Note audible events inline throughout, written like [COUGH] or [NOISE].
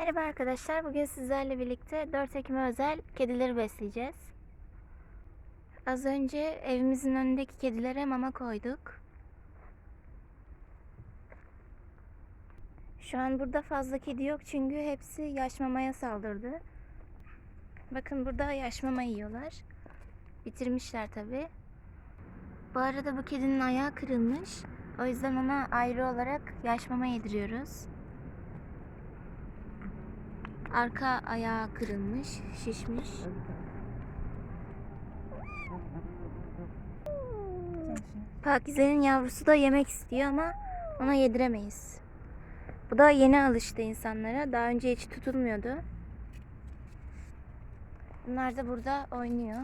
Merhaba arkadaşlar. Bugün sizlerle birlikte 4 Ekim'e özel kedileri besleyeceğiz. Az önce evimizin önündeki kedilere mama koyduk. Şu an burada fazla kedi yok çünkü hepsi yaş mamaya saldırdı. Bakın burada yaş mama yiyorlar. Bitirmişler tabi. Bu arada bu kedinin ayağı kırılmış. O yüzden ona ayrı olarak yaş mama yediriyoruz. Arka ayağı kırılmış, şişmiş. Pakize'nin yavrusu da yemek istiyor ama ona yediremeyiz. Bu da yeni alıştı insanlara. Daha önce hiç tutulmuyordu. Bunlar da burada oynuyor.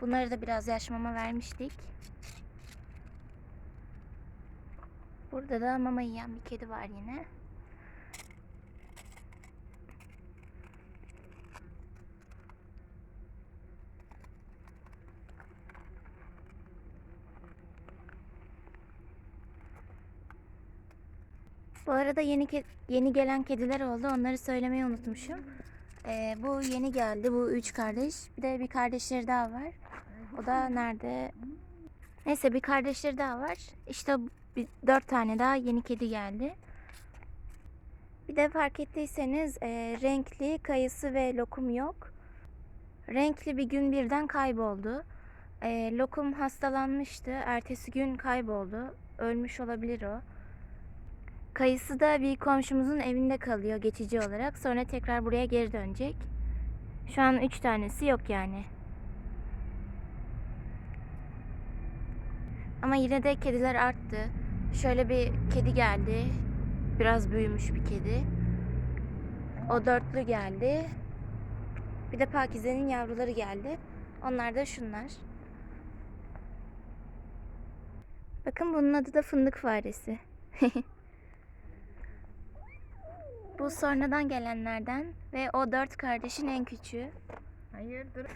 Bunları da biraz yaş mama vermiştik. Burada da mama yiyen bir kedi var yine. Bu arada yeni yeni gelen kediler oldu. Onları söylemeyi unutmuşum. Ee, bu yeni geldi. Bu üç kardeş. Bir de bir kardeşleri daha var. O da nerede? Neyse bir kardeşleri daha var. İşte bir, dört tane daha yeni kedi geldi. Bir de fark ettiyseniz e, renkli kayısı ve lokum yok. Renkli bir gün birden kayboldu. E, lokum hastalanmıştı. Ertesi gün kayboldu. Ölmüş olabilir o. Kayısı da bir komşumuzun evinde kalıyor geçici olarak. Sonra tekrar buraya geri dönecek. Şu an üç tanesi yok yani. Ama yine de kediler arttı. Şöyle bir kedi geldi. Biraz büyümüş bir kedi. O dörtlü geldi. Bir de Pakize'nin yavruları geldi. Onlar da şunlar. Bakın bunun adı da fındık faresi. [LAUGHS] Bu sonradan gelenlerden ve o dört kardeşin en küçüğü. Hayırdır?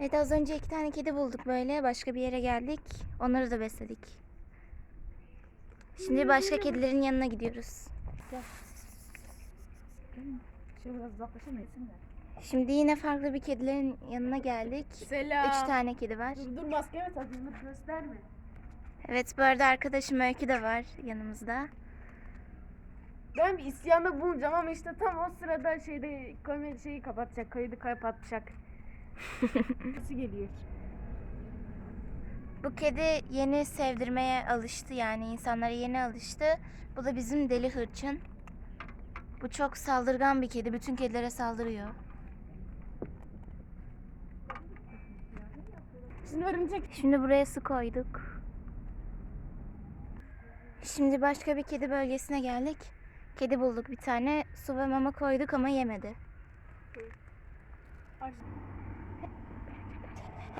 Evet az önce iki tane kedi bulduk böyle. Başka bir yere geldik. Onları da besledik. Şimdi başka kedilerin yanına gidiyoruz. Şimdi yine farklı bir kedilerin yanına geldik. Selam. Üç tane kedi var. Dur dur maskemi takayım dur gösterme. Evet bu arada arkadaşım Öykü de var yanımızda. Ben bir isyanda bulunacağım ama işte tam o sırada şeyde komedi şeyi kapatacak, kaydı kapatacak. [LAUGHS] Nasıl geliyor? Bu kedi yeni sevdirmeye alıştı yani insanlara yeni alıştı. Bu da bizim deli hırçın. Bu çok saldırgan bir kedi. Bütün kedilere saldırıyor. Şimdi örümcek. Şimdi buraya su koyduk. Şimdi başka bir kedi bölgesine geldik. Kedi bulduk bir tane. Su ve mama koyduk ama yemedi.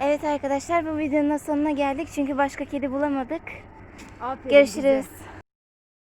Evet arkadaşlar bu videonun sonuna geldik. Çünkü başka kedi bulamadık. Aferin Görüşürüz. bize.